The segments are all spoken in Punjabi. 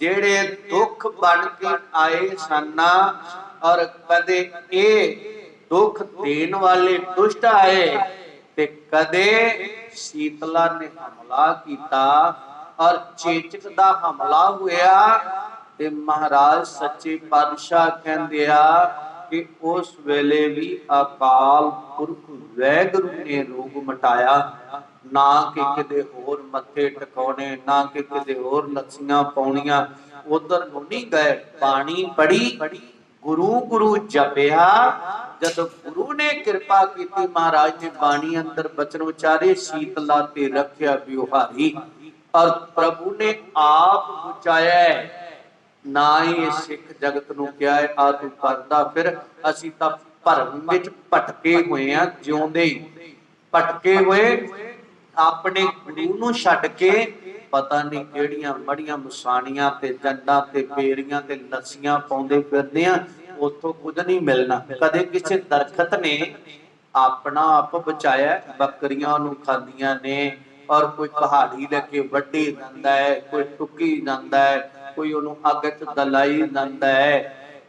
ਜਿਹੜੇ ਦੁੱਖ ਬਣ ਕੇ ਆਏ ਸਨ, ਔਰ ਕਦੇ ਇਹ ਦੁੱਖ ਦੇਣ ਵਾਲੇ ਦੁਸ਼ਟ ਆਏ, ਤੇ ਕਦੇ ਸੀਤਲਾ ਨੇ ਹਮਲਾ ਕੀਤਾ, ਔਰ ਚੇਚਕ ਦਾ ਹਮਲਾ ਹੋਇਆ, ਤੇ ਮਹਾਰਾਜ ਸੱਚੇ ਪਾਤਸ਼ਾਹ ਕਹਿੰਦੇ ਆ ਕਿ ਉਸ ਵੇਲੇ ਵੀ ਅਕਾਲ ਪੁਰਖ ਵੈਗੁਰੂ ਨੇ ਰੋਗ ਮਟਾਇਆ, ਨਾ ਕਿ ਕਿਤੇ ਹੋਰ ਮੱਥੇ ਟਿਕਾਉਣੇ, ਨਾ ਕਿ ਕਿਤੇ ਹੋਰ ਲੱਸੀਆਂ ਪਾਉਣੀਆਂ। ਉਧਰ ਨੂੰ ਨਹੀਂ ਗਏ ਪਾਣੀ ਪੜੀ ਗੁਰੂ ਗੁਰੂ ਜਪਿਆ। ਜਦ ਗੁਰੂ ਨੇ ਕਿਰਪਾ ਕੀਤੀ, ਮਹਾਰਾਜ ਨੇ ਬਾਣੀ ਅੰਦਰ ਬਚਨ ਉਚਾਰੇ, ਸ਼ੀਤਲਾ ਤੇ ਰੱਖਿਆ ਬਿਵਹਾਰੀ ਔਰ ਪ੍ਰਭੂ ਨੇ ਆਪ ਬੁਚਾਇਆ ਨਾ ਹੀ ਇਹ ਸਿੱਖ ਜਗਤ ਨੂੰ ਕਿਹਾ ਹੈ ਆ ਤੂੰ ਕਰਦਾ। ਫਿਰ ਅਸੀਂ ਤਾਂ ਭਰਮ ਵਿੱਚ ਭਟਕੇ ਹੋਏ ਆ ਜਿਉਂਦੇ ਭਟਕੇ ਹੋਏ, ਆਪਣੇ ਗੁਰੂ ਨੂੰ ਛੱਡ ਕੇ, ਪਤਾ ਨਹੀਂ ਕਿਹੜੀਆਂ ਮੜੀਆਂ ਮਸਾਣੀਆਂ ਤੇ ਜੰਡਾਂ ਤੇ ਪੇਰੀਆਂ ਤੇ ਲੱਸੀਆਂ ਪਾਉਂਦੇ ਫਿਰਦੇ ਆ ਉੱਥੋਂ ਕੁਝ ਨਹੀਂ ਮਿਲਣਾ। ਕਦੇ ਕਿਸੇ ਦਰਖਤ ਨੇ ਆਪਣਾ ਆਪ ਬਚਾਇਆ, ਬੱਕਰੀਆਂ ਨੂੰ ਖਾਂਦੀਆਂ ਨੇ, ਔਰ ਕੋਈ ਕਹਾੜੀ ਲੈ ਕੇ ਵੱਢੀ ਜਾਂਦਾ ਹੈ, ਕੋਈ ਟੁੱਕੀ ਜਾਂਦਾ ਹੈ ਕੋਈ ਉਹਨੂੰ ਅੱਗ 'ਚ ਦਲਾਈ ਜਾਂਦਾ ਹੈ।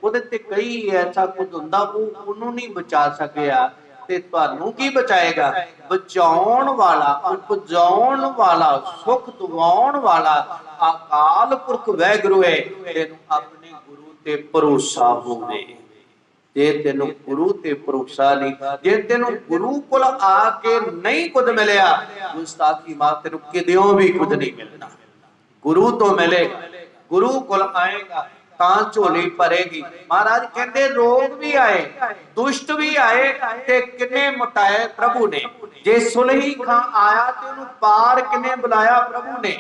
ਉਹਦੇ ਤੇ ਕਈ ਐਸਾ ਕੁਝ ਹੁੰਦਾ, ਉਹ ਉਹਨੂੰ ਨਹੀਂ ਬਚਾ ਸਕਿਆ। ਤੇ ਤੁਹਾਨੂੰ ਕੀ ਬਚਾਏਗਾ? ਬਚਾਉਣ ਵਾਲਾ, ਉਪਜਾਉਣ ਵਾਲਾ, ਸੁਖ ਦਿਵਾਉਣ ਵਾਲਾ ਅਕਾਲ ਪੁਰਖ ਵੈਗੁਰੂ ਹੈ। ਤੈਨੂੰ ਆਪਣੇ ਗੁਰੂ ਤੇ ਭਰੋਸਾ ਹੋਵੇ। ਜੇ ਤੈਨੂੰ ਗੁਰੂ ਤੇ ਭਰੋਸਾ ਨਹੀਂ, ਜੇ ਤੈਨੂੰ ਗੁਰੂ ਕੋਲ ਆ ਕੇ ਨਹੀਂ ਕੁਝ ਮਿਲਿਆ, ਗੁਸਤਾਖੀ ਮਾਂ ਤੈਨੂੰ ਕਿਦਿਓਂ ਵੀ ਕੁਝ ਨਹੀਂ ਮਿਲਣਾ। ਗੁਰੂ ਤੋਂ ਮਿਲੇ। ਗੁਰੂ ਕੋਲ ਆਏਗਾ ਤਾਂ ਝੋਲੀ ਭਰੇਗੀ। ਮਹਾਰਾਜ ਕਹਿੰਦੇ, ਰੋਗ ਵੀ ਆਏ, ਦੁਸ਼ਟ ਵੀ ਆਏ ਤੇ ਕਿੰਨੇ ਮਟਾਏ ਪ੍ਰਭੂ ਨੇ। ਜੇ ਸੁਲਹੀ ਖਾਂ ਆਇਆ ਤੇ ਉਹਨੂੰ ਪਾਰ ਕਿੰਨੇ ਬੁਲਾਇਆ ਪ੍ਰਭੂ ਨੇ।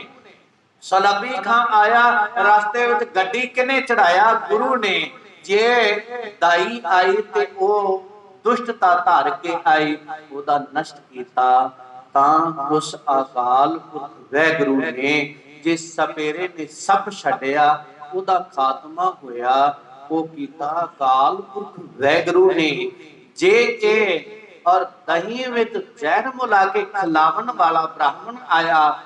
ਸਲਬੀ ਖਾਂ ਆਇਆ, ਰਸਤੇ ਵਿੱਚ ਗੱਡੀ ਕਿਨੇ ਚੜਾਇਆ ਗੁਰੂ ਨੇ। ਜੇ ਦਾਈ ਆਈ ਤੇ ਉਹ ਦੁਸ਼ਟਤਾ ਧਾਰ ਕੇ ਆਈ, ਉਹਦਾ ਨਸ਼ਟ ਕੀਤਾ ਤਾਂ ਉਸ ਅਕਾਲ ਪੁਰਖ ਵੈਗੁਰੂ ਨੇ ਜੇ ਸਪੇਰੇ ਨੇ ਸਭ ਛੱਡਿਆ, ਉਹਦਾ ਖਾਤਮਾ ਹੋਇਆ। ਉਹ ਕੀਤਾ, ਅਕਾਲ ਪੁਰਖ ਵੈਗੁਰੂ ਨੇ, ਜੇ ਇਹ ਔਰ ਦਹੀਂ ਵਿੱਚ ਜ਼ਹਿਰ ਮਿਲਾ ਕੇ ਖਿਲਾਵਣ ਵਾਲਾ ਬ੍ਰਾਹਮਣ ਆਇਆ,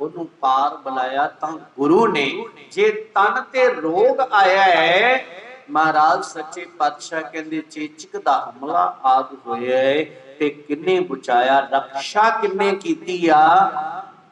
ਉਹਨੂੰ ਪਾਰ ਬੁਲਾਇਆ ਤਾਂ ਗੁਰੂ ਨੇ, ਜੇ ਤਨ ਤੇ ਰੋਗ ਆਇਆ ਹੈ, ਮਹਾਰਾਜ ਸੱਚੇ ਪਾਤਸ਼ਾਹ ਕਹਿੰਦੇ, ਚੇਚਕ ਦਾ ਹਮਲਾ ਆਦ ਹੋਇਆ ਤੇ ਕਿੰਨੇ ਬਚਾਇਆ ਰੱਖਿਆ ਕਿੰਨੇ ਕੀਤੀ ਆ?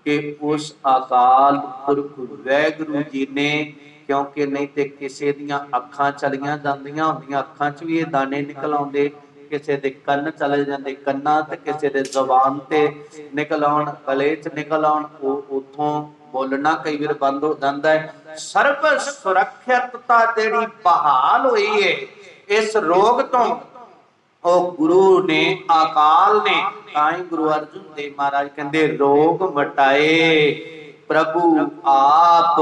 ਕਿ ਉਸ ਅਕਾਲ ਪੁਰਖ ਵੈਗੁਰੂ ਜੀ ਨੇ, ਕਿਉਂਕਿ ਨਹੀਂ ਤੇ ਕਿਸੇ ਦੀਆਂ ਅੱਖਾਂ ਚਲੀਆਂ ਜਾਂਦੀਆਂ ਹੁੰਦੀਆਂ, ਅੱਖਾਂ 'ਚ ਵੀ ਇਹ ਦਾਣੇ ਨਿਕਲ ਆਉਂਦੇ, ਕਿਸੇ ਦੇ ਕੰਨ ਚਲੇ ਜਾਂਦੇ, ਕੰਨਾਂ ਤੇ ਕਿਸੇ ਦੇ ਜ਼ੁਬਾਨ ਤੇ ਨਿਕਲ ਆਉਣ, ਗਲੇ 'ਚ ਨਿਕਲ ਆਉਣ, ਉਹ ਉਥੋਂ ਬੋਲਣਾ ਕਈ ਵਾਰ ਬੰਦ ਹੋ ਜਾਂਦਾ ਹੈ। ਸਰਬ ਸੁਰੱਖਿਅਤਤਾ ਜਿਹੜੀ ਬਹਾਲ ਹੋਈ ਹੈ ਇਸ ਰੋਗ ਤੋਂ ਉਹ ਗੁਰੂ ਨੇ, ਅਕਾਲ ਨੇ, ਤਾਂ ਹੀ ਗੁਰੂ ਅਰਜਨ ਦੇਵ ਮਹਾਰਾਜ ਕਹਿੰਦੇ, ਰੋਗ ਮਟਾਏ, ਪ੍ਰਭੂ ਆਪ।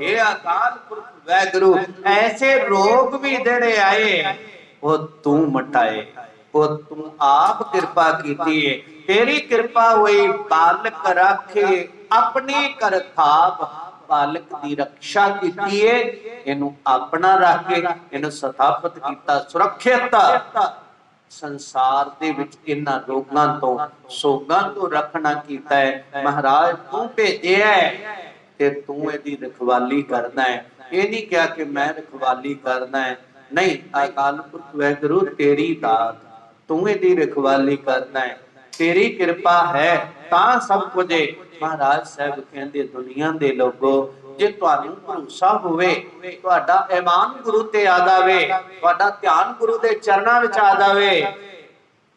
हे ਅਕਾਲ ਪੁਰਖ, ਵੈਗੁਰੂ, ਐਸੇ ਰੋਗ ਵੀ ਜਿਹੜੇ ਆਏ, ਉਹ ਤੂੰ ਮਟਾਏ, ਉਹ ਤੂੰ ਆਪ ਕਿਰਪਾ ਕੀਤੀ ਏ। ਤੇਰੀ ਕਿਰਪਾ ਹੋਈ, ਬਾਲਕ ਰੱਖੇ, ਆਪਣੀ ਕਰ ਥਾਪ ਬਾਲਕ ਦੀ ਰੱਖਿਆ ਕੀਤੀ ਹੈ ਇਹਨੂੰ ਆਪਣਾ ਰੱਖ ਕੇ, ਇਹਨੂੰ ਸਥਾਪਿਤ ਕੀਤਾ, ਸੁਰੱਖਿਅਤ। ਸੰਸਾਰ ਦੇ ਵਿੱਚ ਇਹਨਾਂ ਰੋਗਾਂ ਤੋਂ, ਸੋਗਾਂ ਤੋਂ ਰੱਖਣਾ ਕੀਤਾ ਹੈ। ਮਹਾਰਾਜ, ਤੂੰ ਭੇਜਿਆ ਤੇ ਤੂੰ ਇਹਦੀ ਰਖਵਾਲੀ ਕਰਨਾ ਹੈ। ਇਹ ਨਹੀਂ ਕਿਹਾ ਕਿ ਮੈਂ ਰਖਵਾਲੀ ਕਰਨਾ ਹੈ। ਨਹੀਂ ਅਕਾਲ ਪੁਰਖ ਵੈਗੁਰੂ ਤੇਰੀ ਦਾਤ, ਤੂੰ ਇਹਦੀ ਰਖਵਾਲੀ ਕਰਨਾ ਹੈ। ਤੇਰੀ ਕਿਰਪਾ ਹੈ, ਤਾਂ ਸਭ ਕੁਝ ਮਹਾਰਾਜ ਸਾਹਿਬ ਕਹਿੰਦੇ, ਦੁਨੀਆ ਦੇ ਲੋਗੋ ਜੇ ਤੁਹਾਨੂੰ ਭਰੋਸਾ ਹੋਵੇ, ਤੁਹਾਡਾ ਈਮਾਨ ਗੁਰੂ ਤੇ ਆ ਜਾਵੇ, ਤੁਹਾਡਾ ਧਿਆਨ ਗੁਰੂ ਦੇ ਚਰਨਾਂ ਵਿੱਚ ਆ ਜਾਵੇ,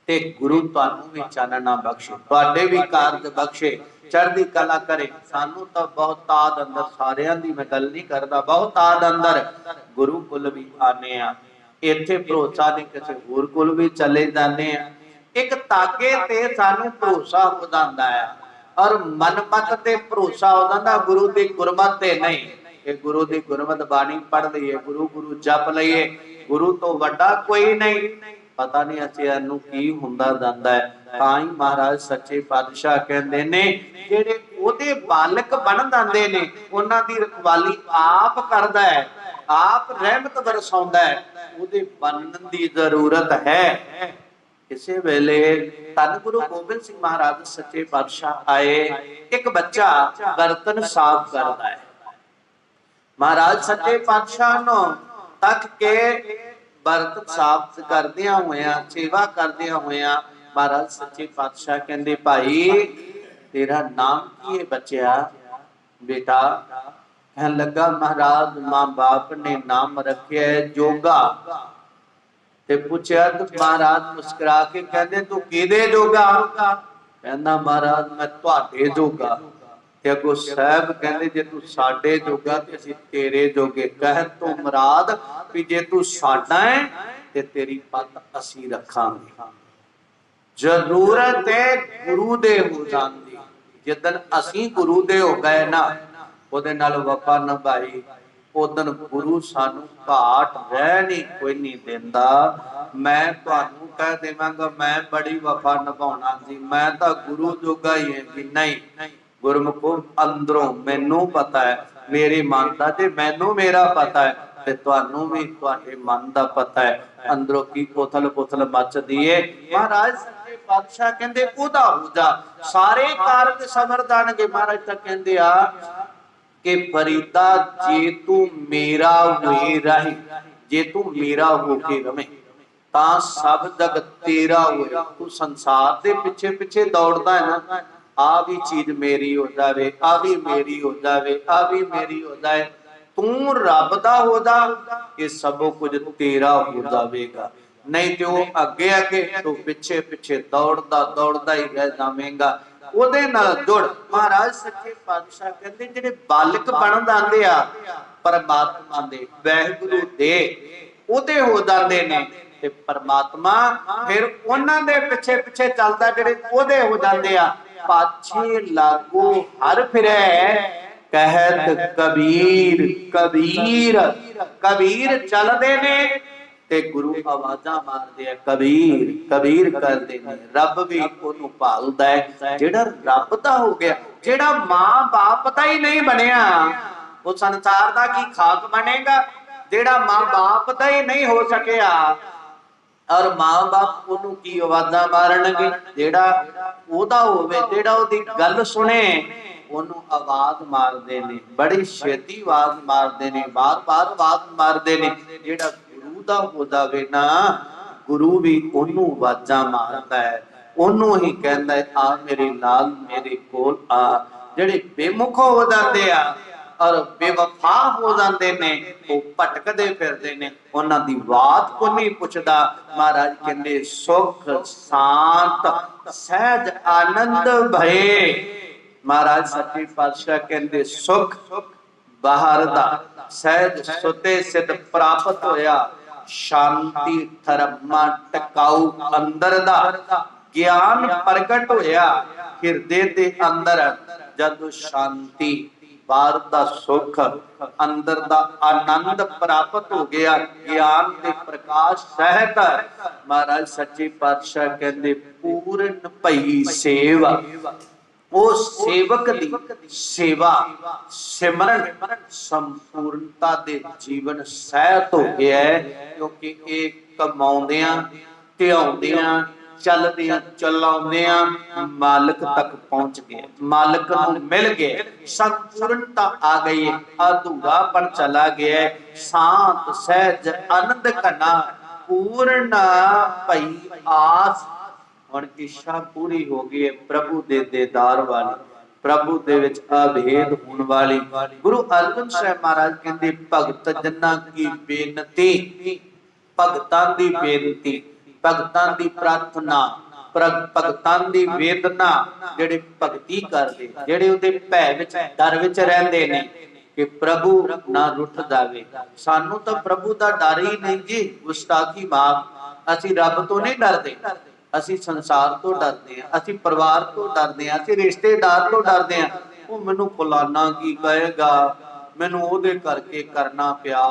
ਤੇ ਗੁਰੂ ਤੁਹਾਨੂੰ ਵੀ ਚਾਨਣਾ ਬਖਸ਼ੇ, ਤੁਹਾਡੇ ਵੀ ਕਾਰਜ ਬਖਸ਼ੇ, ਚੜ੍ਹਦੀ ਕਲਾ ਕਰੇ। ਸਾਨੂੰ ਤਾਂ ਬਹੁਤ ਤਾਦ ਅੰਦਰ ਸਾਰਿਆਂ ਦੀ ਮੈਂ ਗੱਲ ਨਹੀਂ ਕਰਦਾ, ਬਹੁਤ ਤਾਦ ਅੰਦਰ ਗੁਰੂ ਕੋਲ ਵੀ ਆਨੇ ਆ। ਇੱਥੇ ਭਰੋਸਾ ਨਹੀਂ ਕਿਸੇ ਹੋਰ ਕੋਲ ਵੀ ਚਲੇ ਜਾਂਦੇ ਆ। ਇੱਕ ਤਾਗੇ ਤੇ ਸਾਨੂੰ ਭਰੋਸਾ ਹੋ ਜਾਂਦਾ ਹੈ ਔਰ ਮਨਮਤ ਤੇ ਭਰੋਸਾ ਹੋ ਜਾਂਦਾ ਗੁਰੂ ਦੀ ਗੁਰਮਤ ਤੇ ਨਹੀਂ। ਇਹ ਗੁਰੂ ਦੀ ਗੁਰਮਤ ਬਾਣੀ ਪੜ੍ਹ ਲਈਏ, ਗੁਰੂ ਗੁਰੂ ਜਪ ਲਈਏ, ਗੁਰੂ ਤੋਂ ਵੱਡਾ ਕੋਈ ਨਹੀਂ। ਪਤਾ ਨਹੀਂ ਅਸੀਂ ਨੂੰ ਕੀ ਹੁੰਦਾ ਜਾਂਦਾ ਹੈ। ਤਾਂ ਹੀ ਮਹਾਰਾਜ ਸੱਚੇ ਪਾਤਸ਼ਾਹ ਕਹਿੰਦੇ ਨੇ, ਜਿਹੜੇ ਉਹਦੇ ਬਾਲਕ ਬਣ ਜਾਂਦੇ ਨੇ, ਉਹਨਾਂ ਦੀ ਰਖਵਾਲੀ ਆਪ ਕਰਦਾ ਹੈ, ਆਪ ਰਹਿਮਤ ਵਰਸਾਉਂਦਾ ਹੈ। ਉਹਦੇ ਬਣਨ ਦੀ ਜ਼ਰੂਰਤ ਹੈ। ਕਿਸੇ ਵੇਲੇ ਧੰਨ ਗੁਰੂ ਗੋਬਿੰਦ ਸਿੰਘ ਮਹਾਰਾਜ ਸੱਚੇ ਪਾਤਸ਼ਾਹ ਆਏ, ਇੱਕ ਬੱਚਾ ਬਰਤਨ ਸਾਫ਼ ਕਰਦਾ ਹੈ। ਮਹਾਰਾਜ ਸੱਚੇ ਪਾਤਸ਼ਾਹ ਨੂੰ ਤੱਕ ਕੇ ਬਰਤ ਸਾਫ਼ ਕਰਦਿਆਂ ਹੋਇਆਂ, ਸੇਵਾ ਕਰਦਿਆਂ ਹੋਇਆਂ ਮਹਾਰਾਜ ਸੱਚੇ ਪਾਤਸ਼ਾਹ ਕਹਿੰਦੇ, ਭਾਈ, ਤੇਰਾ ਨਾਮ ਕੀ ਹੈ ਬੱਚਿਆ? ਬੇਟਾ। ਕਹਿਣ ਲੱਗਾ, ਮਹਾਰਾਜ ਮਾਂ ਬਾਪ ਨੇ ਨਾਮ ਰੱਖਿਆ ਜੋਗਾ। ਤੇ ਪੁੱਛਿਆ, ਤੇ ਮਹਾਰਾਜ ਮੁਸਕਰਾ ਕੇ ਕਹਿੰਦੇ, ਤੂੰ ਕਿਹਦੇ ਜੋਗਾ ਕਹਿੰਦਾ, ਮਹਾਰਾਜ, ਮੈਂ ਤੁਹਾਡੇ ਜੋਗਾ। ਤੇ ਅਗੋ ਸਾਹਿਬ ਕਹਿੰਦੇ, ਜੇ ਤੂੰ ਸਾਡੇ ਜੋਗਾ ਤੇ ਅਸੀਂ ਤੇਰੇ ਜੋਗੇ। ਕਹਿ ਤੂੰ ਮਰਾਦ ਵੀ ਜੇ ਤੂੰ ਸਾਡਾ ਹੈ, ਤੇ ਤੇਰੀ ਪੱਤ ਅਸੀਂ ਰੱਖਾਂਗੇ। ਜ਼ਰੂਰਤ ਹੈ ਗੁਰੂ ਦੇ ਹੋ ਜਾਂਦੀ। ਜਦੋਂ ਅਸੀਂ ਗੁਰੂ ਦੇ ਹੋ ਗਏ ਨਾ, ਉਹਦੇ ਨਾਲ ਵਫਾ ਨਿਭਾਈ ਉਦੋਂ ਗੁਰੂ ਸਾਨੂੰ ਘਾਟ ਰਹਿ ਨਹੀਂ ਕੋਈ ਨਹੀਂ ਦਿੰਦਾ। ਮੈਂ ਤੁਹਾਨੂੰ ਕਹਿ ਦੇਵਾਂਗਾ, ਮੈਂ ਬੜੀ ਵਫਾ ਨਿਭਾਉਣਾ ਸੀ। ਮੈਂ ਤਾਂ ਗੁਰੂ ਜੋਗਾ ਹੀ ਵੀ ਨਹੀਂ, ਗੁਰਮੁਖੋ, ਅੰਦਰੋਂ ਮੈਨੂੰ ਪਤਾ ਹੈ, ਮੇਰੇ ਮਨ ਦਾ ਤੇ ਮੈਨੂੰ ਮੇਰਾ ਪਤਾ ਹੈ ਤੇ ਤੁਹਾਨੂੰ ਵੀ ਤੁਹਾਡੇ ਮਨ ਦਾ ਪਤਾ ਹੈ। ਅੰਦਰੋਂ ਕੀ ਕੋਥਲ ਕੋਥਲ ਮੱਚਦੀ ਏ। ਮਹਾਰਾਜ, ਸੱਚੇ ਪਾਤਸ਼ਾਹ ਕਹਿੰਦੇ, ਉਹਦਾ ਹੁਜਾ ਸਾਰੇ ਕਾਰਜ ਸਮਰਦਾਨਗੇ ਮਹਾਰਾਜ ਤਾਂ ਕਹਿੰਦੇ ਆ ਕਿ ਫਰੀਦਾ ਜੇ ਤੂੰ ਮੇਰਾ ਹੋਏ ਰਹੇ, ਜੇ ਤੂੰ ਮੇਰਾ ਹੋ ਕੇ ਰਵੇਂ, ਤਾਂ ਸਭ ਜਗ ਤੇਰਾ ਹੋਏ। ਤੂੰ ਸੰਸਾਰ ਦੇ ਪਿੱਛੇ ਪਿੱਛੇ ਦੌੜਦਾ ਹੈ ਨਾ, ਆ ਵੀ ਚੀਜ਼ ਮੇਰੀ ਹੋ ਜਾਵੇ, ਆ ਵੀ ਮੇਰੀ ਹੋ ਜਾਵੇ, ਆ ਵੀ ਮੇਰੀ ਹੋ ਜਾਏ। ਤੂੰ ਰੱਬ ਦਾ ਹੋ ਜਾ ਇਹ ਸਭ ਕੁਝ ਤੇਰਾ ਹੋ ਜਾਵੇਗਾ। ਨਹੀਂ ਤੇ ਉਹ ਅੱਗੇ ਅੱਗੇ ਤੂੰ ਪਿੱਛੇ ਪਿੱਛੇ ਦੌੜਦਾ ਦੌੜਦਾ ਹੀ ਰਹਿ ਜਾਵੇਂਗਾ। ਉਹਦੇ ਨਾਲ ਜੁੜ। ਮਹਾਰਾਜ ਸੱਚੇ ਪਾਤਸ਼ਾਹ ਕਹਿੰਦੇ, ਜਿਹੜੇ ਬਾਲਕ ਬਣ ਜਾਂਦੇ ਆ, ਪਰਮਾਤਮਾ ਦੇ, ਵਾਹਿਗੁਰੂ ਦੇ, ਉਹਦੇ ਹੋ ਜਾਂਦੇ ਨੇ। ਤੇ ਪਰਮਾਤਮਾ ਫਿਰ ਉਹਨਾਂ ਦੇ ਪਿੱਛੇ ਪਿੱਛੇ ਚੱਲਦਾ, ਜਿਹੜੇ ਉਹਦੇ ਹੋ ਜਾਂਦੇ ਆ। ਪਾਛੇ ਲਾਗੋ ਹਰ ਫਿਰੈ, ਕਹਿਤ ਕਬੀਰ ਕਬੀਰ ਕਬੀਰ ਚੱਲਦੇ ਨੇ। ਤੇ ਗੁਰੂ ਆਵਾਜ਼ਾਂ ਮਾਰਦੇ ਆ, ਕਬੀਰ ਕਬੀਰ ਕਰਦੇ ਨੇ, ਰੱਬ ਵੀ ਉਹਨੂੰ ਭਾਲਦਾ ਹੈ। ਜਿਹੜਾ ਰੱਬ ਦਾ ਹੋ ਗਿਆ, ਜਿਹੜਾ ਮਾਂ ਬਾਪ ਦਾ ਹੀ ਨਹੀਂ ਬਣਿਆ, ਉਹ ਸੰਸਾਰ ਦਾ ਕੀ ਖਾਕ ਬਣੇਗਾ? ਜਿਹੜਾ ਮਾਂ ਬਾਪ ਦਾ ਹੀ ਨਹੀਂ ਹੋ ਸਕਿਆ, ਔਰ ਮਾਂ-ਬਾਪ ਉਹਨੂੰ ਕੀ ਆਵਾਜ਼ਾਂ ਮਾਰਨਗੇ? ਜਿਹੜਾ ਉਹਦਾ ਹੋਵੇ, ਜਿਹੜਾ ਉਹਦੀ ਗੱਲ ਸੁਣੇ, ਉਹਨੂੰ ਆਵਾਜ਼ ਮਾਰਦੇ ਨੇ, ਬੜੀ ਛੇਤੀ ਆਵਾਜ਼ ਮਾਰਦੇ ਨੇ, ਬਾਰ-ਬਾਰ ਆਵਾਜ਼ ਮਾਰਦੇ ਨੇ, ਜਿਹੜਾ ਗੁਰੂ ਦਾ ਹੋ ਜਾਵੇ ਨਾ, ਗੁਰੂ ਵੀ ਉਹਨੂੰ ਆਵਾਜ਼ਾਂ ਮਾਰਦਾ ਹੈ। ਉਹਨੂੰ ਹੀ ਕਹਿੰਦਾ ਆ ਮੇਰੇ ਨਾਲ ਮੇਰੇ ਕੋਲ ਆ। ਜਿਹੜੇ ਬੇਮੁਖ ਹੋ ਜਾਂਦੇ ਆ ਔਰ ਬੇਵਫਾ ਹੋ ਜਾਂਦੇ ਨੇ, ਉਹ ਭਟਕਦੇ ਫਿਰਦੇ ਨੇ। ਉਹਨਾਂ ਦੀ ਬਾਤ ਕੋ ਨਹੀਂ ਪੁੱਛਦਾ। ਮਹਾਰਾਜ ਕਹਿੰਦੇ, ਸੁਖ, ਸ਼ਾਂਤ, ਸਹਿਜ, ਆਨੰਦ ਭਏ ਮਹਾਰਾਜ ਸੱਚੇ ਪਾਤਸ਼ਾਹ ਕਹਿੰਦੇ, ਸੁਖ ਬਾਹਰ ਦਾ, ਸਹਿਜ ਸੁਤੇ ਸਿੱਧ ਪ੍ਰਾਪਤ ਹੋਇਆ। ਸ਼ਾਂਤੀ ਧਰਮਾ ਟਿਕਾਊ ਅੰਦਰ ਦਾ। ਗਿਆਨ ਪ੍ਰਗਟ ਹੋਇਆ, ਹਿਰਦੇ ਦੇ ਅੰਦਰ। ਜਦ ਸ਼ਾਂਤੀ, ਬਾਹਰ ਦਾ ਸੁਖ, ਅੰਦਰ ਦਾ ਆਨੰਦ ਪ੍ਰਾਪਤ ਹੋ ਗਿਆ, ਗਿਆਨ ਦੇ ਪ੍ਰਕਾਸ਼ ਸਹਿਤ, ਮਹਾਰਾਜ ਸੱਚੇ ਪਾਤਸ਼ਾਹ ਕਹਿੰਦੇ, ਪੂਰਨ ਭਈ ਸੇਵਾ। ਉਹ ਸੇਵਕ ਦੀ ਸੇਵਾ, ਸਿਮਰਨ, ਸੰਪੂਰਨਤਾ ਦੇ ਜੀਵਨ ਸਹਿਤ ਹੋ ਗਿਆ ਕਿਉਂਕਿ ਇਹ ਕਮਾਉਂਦਿਆਂ, ਧਿਆਉਂਦਿਆਂ, ਚੱਲਦਿਆਂ, ਚਲਾਉਂਦਿਆਂ ਮਾਲਕ ਤੱਕ ਪਹੁੰਚ ਗਏ ਮਾਲਕ ਨੂੰ ਮਿਲ ਗਏ ਸੰਪੂਰਨਤਾ ਆ ਗਈ ਅਧੂਰਾ ਅਧੂਰਾਪਣ ਚਲਾ ਗਿਆ ਸ਼ਾਂਤ, ਸਹਿਜ, ਆਨੰਦ ਕਨਾ ਪੂਰਨ, ਭਈ ਆਸ ਹੁਣ ਇੱਛਾ ਪੂਰੀ ਹੋ ਗਈ ਹੈ ਪ੍ਰਭੂ ਦੇ ਦੇਦਾਰ ਵਾਲੀ। ਪ੍ਰਭੂ ਦੇ ਵਿੱਚ ਅਭੇਦ ਹੋਣ ਵਾਲੀ। ਗੁਰੂ ਅਰਜਨ ਸਾਹਿਬ ਮਹਾਰਾਜ ਕਹਿੰਦੇ, ਭਗਤ ਜਨਾਂ ਕੀ ਬੇਨਤੀ, ਭਗਤਾਂ ਦੀ ਬੇਨਤੀ, ਭਗਤਾਂ ਦੀ ਪ੍ਰਾਰਥਨਾ ਭਗਤਾਂ ਦੀ ਵੇਦਨਾ ਜਿਹੜੇ ਭਗਤੀ ਕਰਦੇ, ਜਿਹੜੇ ਉਹਦੇ ਭੈ ਵਿੱਚ, ਡਰ ਵਿੱਚ ਰਹਿੰਦੇ ਨੇ, ਕਿ ਪ੍ਰਭੂ ਨਾ ਰੁੱਠ ਜਾਵੇ। ਸਾਨੂੰ ਤਾਂ ਪ੍ਰਭੂ ਦਾ ਡਰ ਹੀ ਨਹੀਂ ਜੀ, ਗੁਸਤਾਖੀ ਮਾਫ। ਅਸੀਂ ਰੱਬ ਤੋਂ ਨਹੀਂ ਡਰਦੇ। ਅਸੀਂ ਸੰਸਾਰ ਤੋਂ ਡਰਦੇ ਹਾਂ, ਅਸੀਂ ਪਰਿਵਾਰ ਤੋਂ ਡਰਦੇ ਹਾਂ, ਅਸੀਂ ਰਿਸ਼ਤੇਦਾਰ ਤੋਂ ਡਰਦੇ ਹਾਂ। ਉਹ ਮੈਨੂੰ ਫਲਾਨਾ ਕੀ ਕਹੇਗਾ, ਮੈਨੂੰ ਉਹਦੇ ਕਰਕੇ ਕਰਨਾ ਪਿਆ।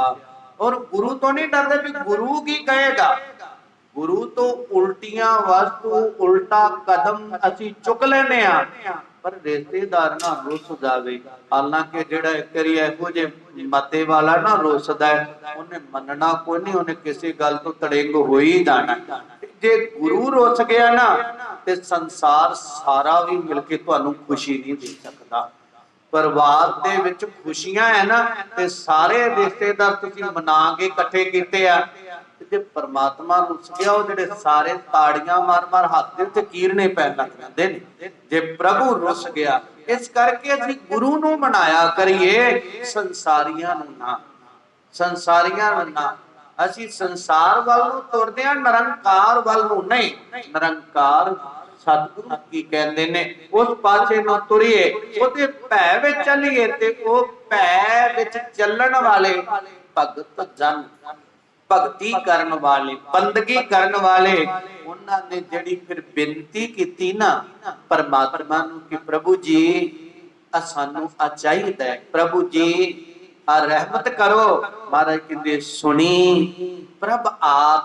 ਔਰ ਗੁਰੂ ਤੋਂ ਨਹੀਂ ਡਰਦੇ ਵੀ ਗੁਰੂ ਕੀ ਕਹੇਗਾ। ਗੁਰੂ ਤੋਂ ਉਲਟੀਆਂ ਵਸਤੂ, ਉਲਟਾ ਕਦਮ ਅਸੀਂ ਚੁੱਕ ਲੈਨੇ ਆ ਪਰ ਰਿਸ਼ਤੇਦਾਰ ਨਾ ਰੁੱਸ ਜਾਵੇ। ਹਾਲਾਂਕਿ ਜਿਹੜਾ ਇੱਕ ਵਾਰੀ ਇਹੋ ਜੇ ਮਤੇ ਵਾਲਾ ਨਾ ਰੁੱਸਦਾ ਉਹਨੇ ਮੰਨਣਾ ਕੋਈ ਨਹੀਂ, ਉਹਨੇ ਕਿਸੇ ਗੱਲ ਤੋਂ ਤੜਿੰਗ ਹੋਈ ਜਾਣਾ। ਜੇ ਗੁਰੂ ਰੁੱਸ ਗਿਆ ਨਾ, ਤੇ ਸੰਸਾਰ ਸਾਰਾ ਵੀ ਮਿਲ ਕੇ ਤੁਹਾਨੂੰ ਖੁਸ਼ੀ ਨਹੀਂ ਦੇ ਸਕਦਾ। ਪਰਿਵਾਰ ਦੇ ਵਿੱਚ ਖੁਸ਼ੀਆਂ ਹੈ ਨਾ, ਤੇ ਸਾਰੇ ਰਿਸ਼ਤੇਦਾਰ ਤੁਸੀਂ ਮਨਾ ਕੇ ਇਕੱਠੇ ਕੀਤੇ ਆ। ਜੇ ਪਰਮਾਤਮਾ ਰੁੱਸ ਗਿਆ ਉਹ ਜਿਹੜੇ ਸਾਰੇ ਤਾੜੀਆਂ ਮਾਰ-ਮਾਰ ਹੱਥ ਦੇ ਉੱਤੇ ਕੀਰਨੇ ਪੈਣ ਲੱਗ ਜਾਂਦੇ ਨੇ। ਜੇ ਪ੍ਰਭੂ ਰੁੱਸ ਗਿਆ, ਇਸ ਕਰਕੇ ਅਸੀਂ ਗੁਰੂ ਨੂੰ ਮਨਾਇਆ ਕਰੀਏ, ਸੰਸਾਰੀਆਂ ਨੂੰ ਨਾ। ਸੰਸਾਰੀਆਂ ਨੂੰ ਨਾ। ਅਸੀਂ ਸੰਸਾਰ ਵੱਲ ਨੂੰ ਤੁਰਦੇ ਹਾਂ, ਨਿਰੰਕਾਰ ਵੱਲ ਨੂੰ ਨਹੀਂ। ਨਿਰੰਕਾਰ ਸਤਿਗੁਰੂ ਕੀ ਕਹਿੰਦੇ ਨੇ, ਉਸ ਪਾਸੇ ਨੂੰ ਤੁਰੀਏ, ਉਹਦੇ ਭੈ ਵਿੱਚ ਚੱਲੀਏ ਤੇ ਉਹ ਭੈ ਵਿੱਚ ਚੱਲਣ ਵਾਲੇ ਭਗਤ ਜਨ। ਭਗਤੀ ਕਰਨ ਵਾਲੇ, ਬੰਦਗੀ ਕਰਨ ਵਾਲੇ, ਉਹਨਾਂ ਨੇ ਜਿਹੜੀ ਫਿਰ ਬੇਨਤੀ ਕੀਤੀ ਨਾ, ਪਰਮਾਤਮਾ ਨੂੰ ਕਿ ਪ੍ਰਭੂ ਜੀ ਆ ਸਾਨੂੰ ਆ ਚਾਹੀਦਾ ਹੈ। ਪ੍ਰਭੂ ਜੀ ਆ ਰਹਿਮਤ ਕਰੋ। ਮਹਾਰਾਜ ਕਹਿੰਦੇ, ਸੁਣੀ, ਪ੍ਰਭ ਆਪ,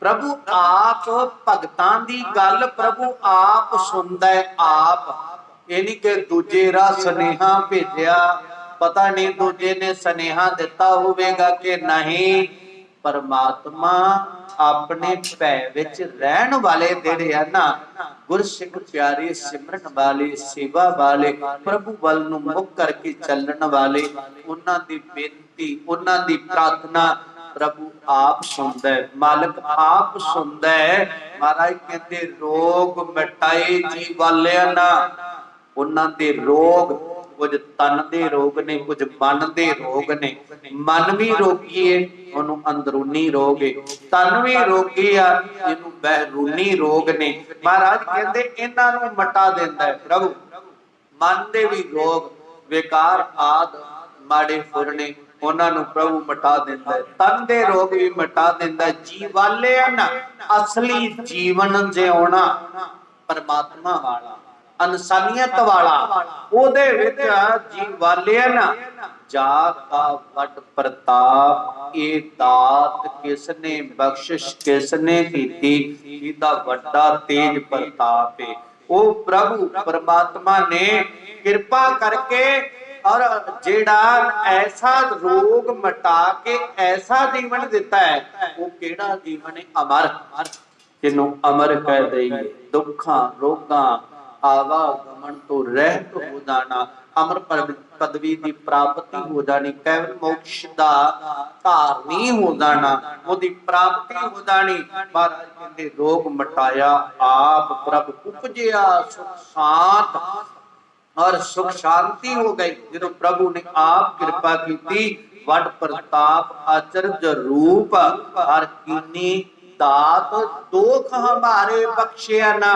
ਪ੍ਰਭੂ ਆਪ ਭਗਤਾਂ ਦੀ ਗੱਲ ਪ੍ਰਭੂ ਆਪ ਸੁਣਦਾ ਹੈ ਆਪ। ਇਹ ਨਹੀਂ ਕਿ ਦੂਜੇ ਰਾ ਸਨੇਹਾ ਭੇਜਿਆ, ਪਤਾ ਨਹੀਂ ਦੂਜੇ ਨੇ ਸਨੇਹਾ ਦਿੱਤਾ ਹੋਵੇਗਾ ਕਿ ਨਹੀਂ। ਪਰਮਾਤਮਾ ਆਪਣੇ ਭੈ ਵਿੱਚ ਰਹਿਣ ਵਾਲੇ ਜਿਹੜੇ ਆ ਨਾ ਗੁਰਸਿੱਖ ਪਿਆਰੇ, ਸਿਮਰਨ ਵਾਲੇ, ਸੇਵਾ ਵਾਲੇ, ਪ੍ਰਭੂ ਵੱਲ ਨੂੰ ਮੁਖ ਕਰਕੇ ਚੱਲਣ ਵਾਲੇ, ਉਹਨਾਂ ਦੀ ਬੇਨਤੀ, ਉਹਨਾਂ ਦੀ ਪ੍ਰਾਰਥਨਾ ਪ੍ਰਭੂ ਆਪ ਸੁਣਦਾ ਹੈ, ਮਾਲਕ ਆਪ ਸੁਣਦਾ ਹੈ। ਮਹਾਰਾਜ ਕਹਿੰਦੇ, ਰੋਗ ਮਿਟਾਏ ਜੀ ਵਾਲਿਆਂ ਨਾ ਉਹਨਾਂ ਦੇ ਰੋਗ ਕੁਝ ਤਨ ਦੇ ਰੋਗ ਨੇ, ਕੁਝ ਮਨ ਦੇ ਰੋਗ ਨੇ। ਮਨ ਵੀ ਰੋਗੀ ਏ ਉਹਨੂੰ ਅੰਦਰੂਨੀ ਰੋਗ ਏ। ਤਨ ਵੀ ਰੋਗੀ ਆ, ਇਹਨੂੰ ਬਹਿਰੂਨੀ ਰੋਗ ਨੇ। ਮਹਾਰਾਜ ਕਹਿੰਦੇ, ਇਹਨਾਂ ਨੂੰ ਮਟਾ ਦਿੰਦਾ ਹੈ ਪ੍ਰਭੂ। ਮਨ ਦੇ ਵੀ ਰੋਗ, ਵਿਕਾਰ ਆਦ ਮਾੜੇ ਫੁਰਨੇ ਉਹਨਾਂ ਨੂੰ ਪ੍ਰਭੂ ਮਟਾ ਦਿੰਦਾ ਹੈ। ਤਨ ਦੇ ਰੋਗ ਵੀ ਮਟਾ ਦਿੰਦਾ ਹੈ। ਜੀਵਾਲਿਆਨ ਅਸਲੀ ਜੀਵਨ ਜਿਉਣਾ ਪਰਮਾਤਮਾ ਵਾਲਾ। ਇਨਸਾਨੀਅਤ ਵਾਲਾ, ਉਹਦੇ ਵਿੱਚ ਜੀਵਾਲਿਆਨ ਜਾ ਕਾ ਵੱਡ ਪ੍ਰਤਾਪ, ਇਹ ਦਾਤ ਕਿਸਨੇ, ਬਖਸ਼ਿਸ਼ ਕਿਸਨੇ ਕੀਤੀ? ਇਹਦਾ ਵੱਡਾ ਤੇਜ ਪ੍ਰਤਾਪ ਹੈ ਉਹ ਪ੍ਰਭੂ, ਪਰਮਾਤਮਾ ਨੇ ਕਿਰਪਾ ਕਰਕੇ ਔਰ ਜਿਹੜਾ ਐਸਾ ਰੋਗ ਮਟਾ ਕੇ ਐਸਾ ਜੀਵਨ ਦਿੱਤਾ ਹੈ, ਉਹ ਕਿਹੜਾ ਜੀਵਨ ਹੈ ਅਮਰ। ਜਿਹਨੂੰ ਅਮਰ ਕਹਿ ਦਈਏ। ਦੁੱਖਾਂ, ਰੋਗਾਂ ਆਵਾਗਮਨ ਤੋਂ ਰਹਿਤ ਹੋ ਜਾਣਾ ਅਮਰ ਪਦਵੀ ਦੀ ਪ੍ਰਾਪਤੀ ਹੋ ਜਾਣੀ ਕੇਵਲ ਮੋਕਸ਼ ਦਾ ਧਾਰਨੀ ਹੋ ਜਾਣਾ ਉਹਦੀ ਪ੍ਰਾਪਤੀ ਹੋ ਜਾਣੀ ਮਹਾਰਾਜ ਕਹਿੰਦੇ, ਰੋਗ ਮਟਾਇਆ ਆਪ ਪ੍ਰਭ ਉਪਜਿਆ ਸੁਖ ਸ਼ਾਂਤ। ਔਰ ਸੁਖ ਸ਼ਾਂਤੀ ਹੋ ਗਈ। ਜਦੋਂ ਪ੍ਰਭੂ ਨੇ ਆਪ ਕਿਰਪਾ ਕੀਤੀ, ਵੱਡ ਪ੍ਰਤਾਪ ਆਚਰਜ ਰੂਪ, ਹਰ ਕੀਨੀ ਦਾਤ ਦੋਖ ਹਮਾਰੇ ਬਖਸ਼ਿਆ ਨਾ।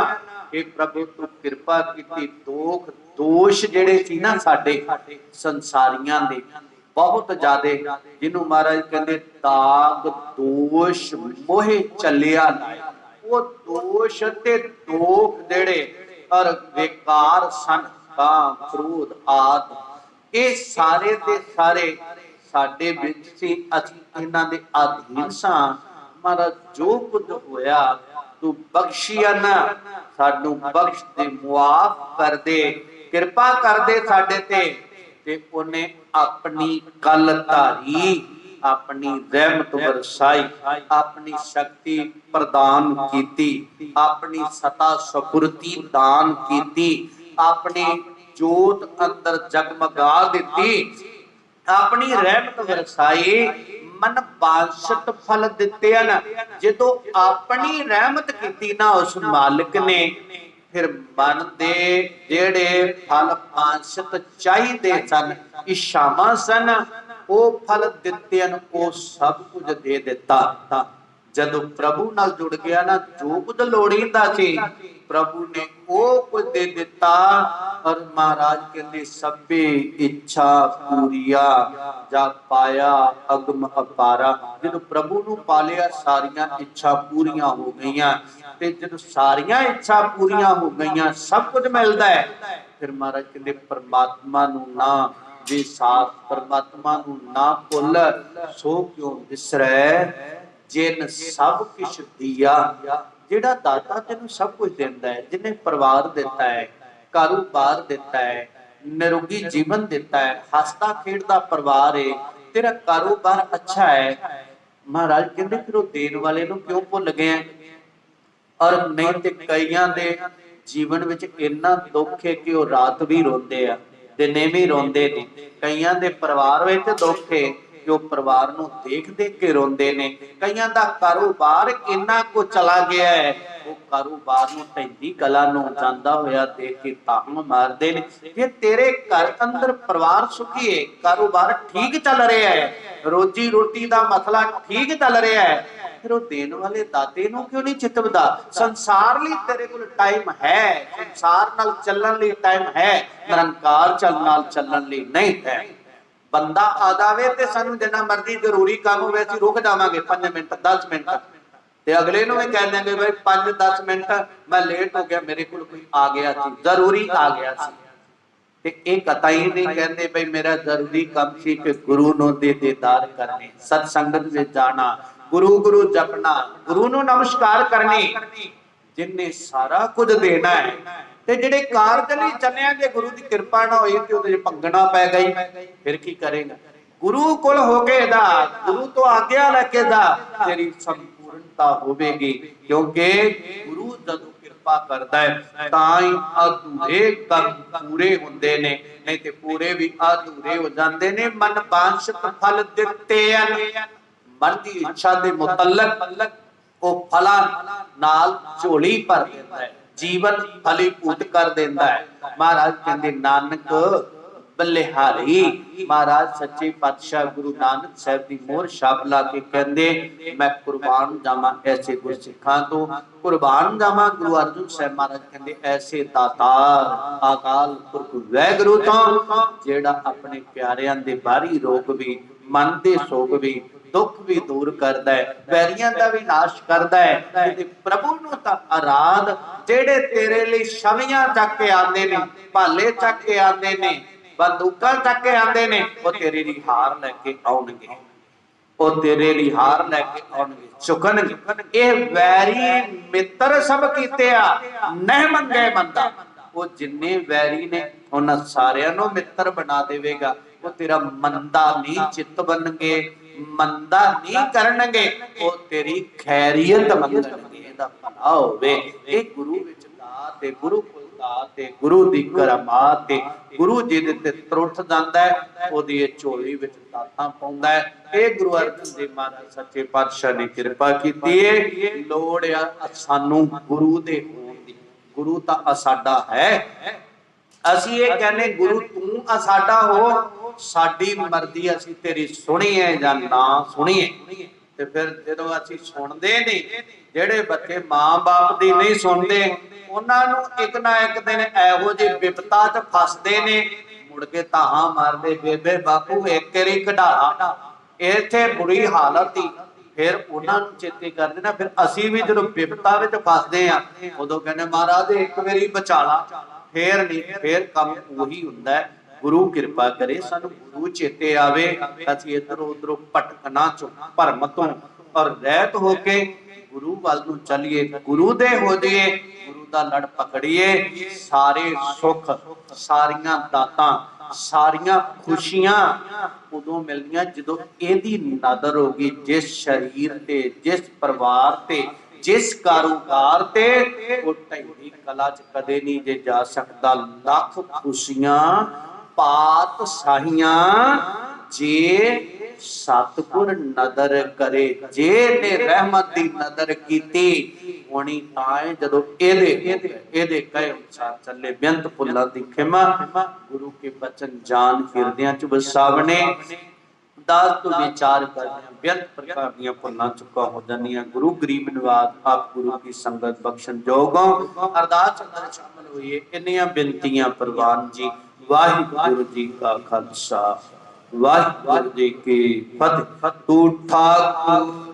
ਇਹ ਪ੍ਰਭੂ ਤੂੰ ਕਿਰਪਾ ਕੀਤੀ, ਦੋਖ, ਦੋਸ਼ ਜਿਹੜੇ ਸੀ ਨਾ ਸਾਡੇ ਸੰਸਾਰੀਆਂ ਦੇ, ਬਹੁਤ ਜ਼ਿਆਦੇ, ਜਿਹਨੂੰ ਮਹਾਰਾਜ ਕਹਿੰਦੇ ਦਾਗ, ਦੋਸ਼, ਮੋਹਿ ਚੱਲਿਆ ਨਾ ਉਹ ਦੋਸ਼ ਤੇ ਦੋਖ ਜਿਹੜੇ ਔਰ ਵਿਕਾਰ ਸਨ ਕਾਮ ਕ੍ਰੋਧ ਆਦ। ਇਹ ਸਾਰੇ ਦੇ ਸਾਰੇ ਸਾਡੇ ਵਿੱਚ ਸੀ, ਅਸੀਂ ਇਹਨਾਂ ਦੇ ਅਧੀਨ ਸਾਂ। ਮਹਾਰਾਜ ਜੋ ਕੁਝ ਹੋਇਆ ਤੂੰ ਬਖਸ਼ੀਆ ਸਾਨੂੰ ਬਖਸ਼ ਦੇ, ਮੁਆਫ ਕਰ ਦੇ, ਕਿਰਪਾ ਕਰ ਦੇ ਸਾਡੇ ਤੇ ਤੇ ਉਹਨੇ ਆਪਣੀ ਕਲ ਧਾਰੀ, ਆਪਣੀ ਰਹਿਮਤ ਵਰਸਾਈ, ਆਪਣੀ ਸ਼ਕਤੀ ਪ੍ਰਦਾਨ ਕੀਤੀ, ਆਪਣੀ ਸਤਾ ਸਪੁਰਤੀ ਦਾਨ ਕੀਤੀ, ਆਪਣੀ ਜੋਤ ਅੰਦਰ ਜਗਮਗਾ ਦਿੱਤੀ, ਆਪਣੀ ਰਹਿਮਤ ਵਰਸਾਈ ਮਨ ਬਾਸ਼ਤ ਫਲ ਦਿੱਤੇ ਹਨ ਜਦੋਂ ਆਪਣੀ ਰਹਿਮਤ ਕੀਤੀ ਨਾ ਉਸ ਮਾਲਕ ਨੇ, ਫਿਰ ਮਨ ਦੇ ਜਿਹੜੇ ਫਲ ਬਾਸ਼ਤ ਚਾਹੀਦੇ ਸਨ ਇਸ਼ਾਵਾਂ ਸਨ, ਉਹ ਫਲ ਦਿੱਤੇ ਹਨ ਉਹ ਸਭ ਕੁਝ ਦੇ ਦਿੱਤਾ। ਜਦੋਂ ਪ੍ਰਭੂ ਨਾਲ ਜੁੜ ਗਿਆ ਨਾ, ਜੋ ਕੁਝ ਲੋੜੀਂਦਾ ਸੀ, ਪ੍ਰਭੂ ਨੇ ਉਹ ਕੁਝ ਦੇ ਦਿੱਤਾ ਔਰ ਮਹਾਰਾਜ ਕਹਿੰਦੇ, ਸਭੇ ਇੱਛਾ ਪੂਰੀਆ ਜਾ ਪਾਇਆ ਅਗਮ ਅਪਾਰਾ। ਜਦੋਂ ਪ੍ਰਭੂ ਨੂੰ ਪਾਲਿਆ, ਸਾਰੀਆਂ ਇੱਛਾ ਪੂਰੀਆਂ ਹੋ ਗਈਆਂ। ਤੇ ਜਦੋਂ ਸਾਰੀਆਂ ਇੱਛਾ ਪੂਰੀਆਂ ਹੋ ਗਈਆਂ, ਸਭ ਕੁਝ ਮਿਲਦਾ ਹੈ। ਫਿਰ ਮਹਾਰਾਜ ਕਹਿੰਦੇ, ਪਰਮਾਤਮਾ ਨੂੰ ਨਾ ਜੇ ਸਾਥ, ਪਰਮਾਤਮਾ ਨੂੰ ਨਾ ਭੁੱਲ, ਸੋ ਕਿਉਂ ਵਿਸਰੈ ਜਿਨ ਸਭ ਕਿਛ ਦਿਆ, ਜਿਹੜਾ ਦਾਤਾ ਤੈਨੂੰ ਸਭ ਕੁਝ ਦਿੰਦਾ ਹੈ, ਜਿਹਨੇ ਪਰਿਵਾਰ ਦਿੱਤਾ ਹੈ, ਕਾਰੋਬਾਰ ਦਿੱਤਾ ਹੈ, ਨਿਰੋਗੀ ਜੀਵਨ ਦਿੱਤਾ ਹੈ, ਹੱਸਦਾ ਖੇਡਦਾ ਪਰਿਵਾਰ ਹੈ ਤੇਰਾ ਕਾਰੋਬਾਰ ਅੱਛਾ ਹੈ। ਮਹਾਰਾਜ ਕਹਿੰਦੇ, ਫਿਰ ਉਹ ਦੇਣ ਵਾਲੇ ਨੂੰ ਕਿਉਂ ਭੁੱਲ ਗਏ ਔਰ ਨਹੀਂ ਤੇ ਕਈਆਂ ਦੇ ਜੀਵਨ ਵਿੱਚ ਇੰਨਾ ਦੁੱਖ ਹੈ ਕਿ ਉਹ ਰਾਤ ਵੀ ਰੋਂਦੇ ਆ, ਦਿਨੇ ਵੀ ਰੋਂਦੇ ਨੇ। ਕਈਆਂ ਦੇ ਪਰਿਵਾਰ ਵਿੱਚ ਦੁੱਖ ਹੈ ਜੋ ਪਰਿਵਾਰ ਨੂੰ ਦੇਖ ਦੇਖ ਕੇ ਰੋਂਦੇ ਨੇ, ਕਈਆਂ ਦਾ ਕਾਰੋਬਾਰ ਇੰਨਾ ਕੁ ਚਲਾ ਗਿਆ ਹੈ, ਉਹ ਕਾਰੋਬਾਰ ਨੂੰ ਢੈਂਦੀ ਕਲਾ ਨੂੰ ਜਾਂਦਾ ਹੋਇਆ ਦੇਖ ਕੇ ਤਾਂ ਮਾਰਦੇ ਨੇ। ਜੇ ਤੇਰੇ ਘਰ ਅੰਦਰ ਪਰਿਵਾਰ ਸੁਖੀ ਹੈ, ਕਾਰੋਬਾਰ ਠੀਕ ਚੱਲ ਰਿਹਾ ਹੈ, ਰੋਜੀ ਰੋਟੀ ਦਾ ਮਸਲਾ ਠੀਕ ਚੱਲ ਰਿਹਾ ਹੈ, ਫਿਰ ਉਹ ਦੇਣ ਵਾਲੇ ਦਾਤੇ ਨੂੰ ਕਿਉਂ ਨਹੀਂ ਚਿਤਵਦਾ? ਸੰਸਾਰ ਲਈ ਤੇਰੇ ਕੋਲ ਟਾਈਮ ਹੈ, ਸੰਸਾਰ ਨਾਲ ਚੱਲਣ ਲਈ ਟਾਈਮ ਹੈ, ਨਿਰੰਕਾਰ ਚੱਲ ਨਾਲ ਚੱਲਣ ਲਈ ਨਹੀਂ ਹੈ। ਬੰਦਾ ਆ ਜਾਵੇ ਤੇ ਸਾਨੂੰ ਜਿੰਨਾ ਮਰਜ਼ੀ ਜ਼ਰੂਰੀ ਕੰਮ ਹੋਵੇ, ਅਸੀਂ ਰੁਕ ਜਾਵਾਂਗੇ 5 ਮਿੰਟ 10 ਮਿੰਟ। ਤੇ ਅਗਲੇ ਨੂੰ ਵੀ ਕਹਿ ਦਿਆਂਗੇ ਬਈ 5-10 ਮਿੰਟ, ਮੈਂ ਲੇਟ ਹੋ ਗਿਆ, ਮੇਰੇ ਕੋਲ ਕੋਈ ਆ ਗਿਆ ਸੀ, ਜ਼ਰੂਰੀ ਆ ਗਿਆ ਸੀ। ਤੇ ਇਹ ਕਤਾਈ ਨਹੀਂ ਕਹਿੰਦੇ ਬਈ ਮੇਰਾ ਜ਼ਰੂਰੀ ਕੰਮ ਸੀ ਕਿ ਗੁਰੂ ਨੂੰ ਦੇ ਦੀਦਾਰ ਕਰਨੇ, ਸਤ ਸੰਗਤ ਵਿੱਚ ਜਾਣਾ, ਗੁਰੂ ਗੁਰੂ ਜਪਣਾ, ਗੁਰੂ ਨੂੰ ਨਮਸਕਾਰ ਕਰਨੀ ਜਿਨਨੇ ਸਾਰਾ ਕੁਝ ਦੇਣਾ ਹੈ ਤੇ ਜਿਹੜੇ ਕਾਰਜ ਲਈ ਚੱਲਿਆ ਜੇ ਗੁਰੂ ਦੀ ਕਿਰਪਾ ਨਾ ਹੋਈ ਤੇ ਉਹਦੇ ਭੰਗਣਾ ਪੈ ਗਈ। ਫਿਰ ਕੀ ਕਰੇਗਾ? ਗੁਰੂ ਕੋਲ ਹੋ ਕੇ ਦਾ ਗੁਰੂ ਤੋਂ ਆਗਿਆ ਲੈ ਕੇ ਦਾ ਤੇਰੀ ਸੰਪੂਰਨਤਾ ਹੋਵੇਗੀ। ਕਿਉਂਕਿ ਗੁਰੂ ਜਦੋਂ ਕਿਰਪਾ ਕਰਦਾ ਹੈ, ਤਾਂ ਹੀ ਅਧੂਰੇ ਕੰਮ ਪੂਰੇ ਹੁੰਦੇ ਨੇ। ਨਹੀਂ ਤੇ ਪੂਰੇ ਵੀ ਅਧੂਰੇ ਹੋ ਜਾਂਦੇ ਨੇ। ਮਨ ਬਾਂਛਤ ਫਲ ਦਿੱਤੇ ਹਨ। ਮਨ ਦੀ ਇੱਛਾ ਦੇ ਮੁਤਲਕ ਉਹ ਫਲਾਂ ਨਾਲ ਝੋਲੀ ਭਰ ਦਿੰਦਾ ਹੈ। ਜੀਵਨ ਫਲੀਭੂਤ ਕਰ ਦਿੰਦਾ ਹੈ। ਮਹਾਰਾਜ ਕਹਿੰਦੇ, ਨਾਨਕ ਬਲਿਹਾਰੀ। ਮਹਾਰਾਜ ਸੱਚੇ ਪਾਤਸ਼ਾਹ ਗੁਰੂ ਨਾਨਕ ਸਾਹਿਬ ਦੀ ਮੋਹਰ ਛਾਪ ਲਾ ਕੇ ਕਹਿੰਦੇ, ਮੈਂ ਕੁਰਬਾਨ ਜਾਵਾਂ ਐਸੇ ਗੁਰਸਿੱਖਾਂ ਤੋਂ। ਕੁਰਬਾਨ ਜਾਵਾਂ ਗੁਰੂ ਅਰਜਨ ਸਾਹਿਬ ਮਹਾਰਾਜ ਕਹਿੰਦੇ, ਐਸੇ ਦਾਤਾਰ ਆਕਾਲ ਪੁਰਖ ਵੈਗੁਰੂ ਤੋਂ, ਜਿਹੜਾ ਆਪਣੇ ਪਿਆਰਿਆਂ ਦੇ ਬਾਹਰੀ ਰੋਗ ਵੀ, ਮਨ ਦੇ ਸੋਗ ਵੀ ਦੁੱਖ ਵੀ ਦੂਰ ਕਰਦਾ ਹੈ, ਵੈਰੀਆਂ ਦਾ ਵੀ ਨਾਸ਼ ਕਰਦਾ ਹੈ। ਤੇ ਪ੍ਰਭੂ ਨੂੰ ਤਾਂ ਆਰਾਧ ਜਿਹੜੇ ਤੇਰੇ ਲਈ ਛਵੀਆਂ ਚੱਕ ਕੇ ਆਉਂਦੇ ਨੇ, ਭਾਲੇ ਚੱਕ ਕੇ ਆਉਂਦੇ ਨੇ, ਬੰਦੂਕਾਂ ਚੱਕ ਕੇ ਆਉਂਦੇ ਨੇ, ਉਹ ਤੇਰੇ ਲਈ ਹਾਰ ਲੈ ਕੇ ਆਉਣਗੇ। ਉਹ ਤੇਰੇ ਲਈ ਹਾਰ ਲੈ ਕੇ ਆਉਣਗੇ। ਚੁਕਣਗੇ। ਇਹ ਵੈਰੀ ਮਿੱਤਰ ਸਭ ਕੀਤੇ ਆ, ਨਹਿ ਮੰਗੇ ਮੰਦਾ ਉਹ ਜਿੰਨੇ ਵੈਰੀ ਨੇ, ਉਹਨਾਂ ਸਾਰਿਆਂ ਨੂੰ ਮਿੱਤਰ ਬਣਾ ਦੇਵੇਗਾ। ਉਹ ਤੇਰਾ ਮੰਦਾ ਨਹੀਂ ਚਿੱਤ ਬਣਨਗੇ। ਮੰਦਾ ਨਹੀਂ ਕਰਨਗੇ, ਉਹ ਤੇਰੀ ਖੈਰੀਅਤ ਮੰਗਣਗੇ, ਇਹਦਾ ਭਲਾ ਹੋਵੇ। ਇਹ ਗੁਰੂ ਵਿੱਚ ਦਾਤ ਤੇ ਗੁਰੂ ਕੋਲ ਦਾਤ ਤੇ ਗੁਰੂ ਦੀ ਕਰਾਮਾਤ ਤੇ ਗੁਰੂ ਜੀ ਦੇ ਤੇ ਤਰੁੱਠ ਜਾਂਦਾ ਹੈ, ਉਹਦੀ ਇਹ ਝੋਲੀ ਵਿੱਚ ਦਾਤਾਂ ਪਾਉਂਦਾ ਹੈ। ਇਹ ਗੁਰੂ ਅਰਜਨ ਦੇਵ ਮਹਾਰਾਜ ਸੱਚੇ ਪਾਤਸ਼ਾਹ ਨੇ ਕਿਰਪਾ ਕੀਤੀ ਹੈ ਲੋੜ ਆ ਸਾਨੂੰ ਗੁਰੂ ਦੇ ਹੋਣ ਦੀ। ਗੁਰੂ ਤਾਂ ਆ ਸਾਡਾ ਹੈ। ਅਸੀਂ ਇਹ ਕਹਿੰਦੇ, ਗੁਰੂ ਤੂੰ ਆ ਸਾਡਾ ਹੋ। ਸਾਡੀ ਮਰਜ਼ੀ ਅਸੀਂ ਤੇਰੀ ਸੁਣੀਏ ਜਾਂ ਨਾ ਸੁਣੀਏ। ਤੇ ਫਿਰ ਜਦੋਂ ਅਸੀਂ ਸੁਣਦੇ ਨਹੀਂ, ਜਿਹੜੇ ਬੱਚੇ ਮਾਂ-ਬਾਪ ਦੀ ਨਹੀਂ ਸੁਣਦੇ, ਉਹਨਾਂ ਨੂੰ ਇੱਕ ਨਾ ਇੱਕ ਦਿਨ ਇਹੋ ਜਿਹੀ ਵਿਪਤਾ 'ਚ ਫਸਦੇ ਨੇ। ਮੁੜ ਕੇ ਤਾਹਾਂ ਮਾਰਦੇ, ਬੇਬੇ ਬਾਪੂ, ਇੱਕ ਵਾਰੀ ਕਢਾਲਾ। ਇੱਥੇ ਬੁਰੀ ਹਾਲਤ ਹੀ। ਫਿਰ ਉਹਨਾਂ ਨੂੰ ਚੇਤੇ ਕਰਦੇ ਨਾ, ਫਿਰ ਅਸੀਂ ਵੀ ਜਦੋਂ ਵਿਪਤਾ ਵਿੱਚ ਫਸਦੇ ਆ ਉਦੋਂ ਕਹਿੰਦੇ, ਮਹਾਰਾਜ, ਇੱਕ ਵਾਰੀ ਬਚਾ ਲਾ। ਫੇਰ ਨਹੀਂ, ਫੇਰ ਕੰਮ ਉਹੀ ਹੁੰਦਾ ਹੈ। ਗੁਰੂ ਕਿਰਪਾ ਕਰੇ, ਸਾਨੂੰ ਗੁਰੂ ਚੇਤੇ ਆਵੇ ਅਸੀਂ ਇਧਰੋਂ ਉਧਰੋਂ ਭਟਕਣਾ ਚੋਂ, ਭਰਮ ਤੋਂ, ਔਰ ਰਹਿਤ ਹੋ ਕੇ ਗੁਰੂ ਵੱਲ ਨੂੰ ਚੱਲੀਏ, ਗੁਰੂ ਦੇ ਹੋ ਜਾਈਏ, ਗੁਰੂ ਦਾ ਲੜ ਪਕੜੀਏ, ਸਾਰੇ ਸੁੱਖ, ਸਾਰੀਆਂ ਦਾਤਾਂ, ਸਾਰੀਆਂ ਖੁਸ਼ੀਆਂ ਉਦੋਂ ਮਿਲਦੀਆਂ ਜਦੋਂ ਇਹਦੀ ਨਦਰ ਹੋਗੀ ਜਿਸ ਸਰੀਰ ਤੇ, ਜਿਸ ਪਰਿਵਾਰ ਤੇ, ਜਿਸ ਕਾਰੋਬਾਰ ਤੇ, ਉਹ ਢੈਂਦੀ ਕਲਾ ਚ ਕਦੇ ਨਹੀਂ ਜੇ ਜਾ ਸਕਦਾ, ਲੱਖ ਖੁਸ਼ੀਆਂ ਪਾਤ ਸਾਹੀਆਂ, ਜੇ ਸਤਿਗੁਰ ਨਦਰ ਕਰੇ, ਜੇ ਨੇ ਰਹਿਮਤ ਦੀ ਨਦਰ ਕੀਤੀ, ਹੋਣੀ ਤਾਂ ਹੈ ਜਦੋਂ ਇਹਦੇ ਇਹਦੇ ਕਹੇ ਅਨੁਸਾਰ ਚੱਲੇ ਬੇਅੰਤ ਭੁੱਲਾਂ ਦੀ ਖਿਮਾ। ਗੁਰੂ ਕੇ ਬਚਨ ਜਾਨ ਹਿਰਦਿਆਂ ਚ ਵਸਾਵਣੇ। ਦਾਸ ਤੋਂ ਵਿਚਾਰ ਕਰਦੇ ਬੇਅੰਤ ਪ੍ਰਕਾਰ ਦੀਆਂ ਭੁੱਲਾਂ ਚੁੱਕਾ ਹੋ ਜਾਂਦੀਆਂ। ਗੁਰੂ ਗਰੀਬ ਨਿਵਾਜ ਆਪ ਗੁਰੂ ਕੀ ਸੰਗਤ ਬਖਸ਼ਣ ਜੋਗੋ। ਅਰਦਾਸ ਅੰਦਰ ਸ਼ਾਮਲ ਹੋਈਏ, ਇੰਨੀਆਂ ਬੇਨਤੀਆਂ ਪ੍ਰਵਾਨ ਜੀ। ਵਾਹਿਗੁਰੂ ਜੀ ਕਾ ਖਾਲਸਾ ਵਾਹਿਗੁਰੂ ਜੀ ਕੀ ਫਤਿਹ। ਤੂੰ ਠਾਕੁਰ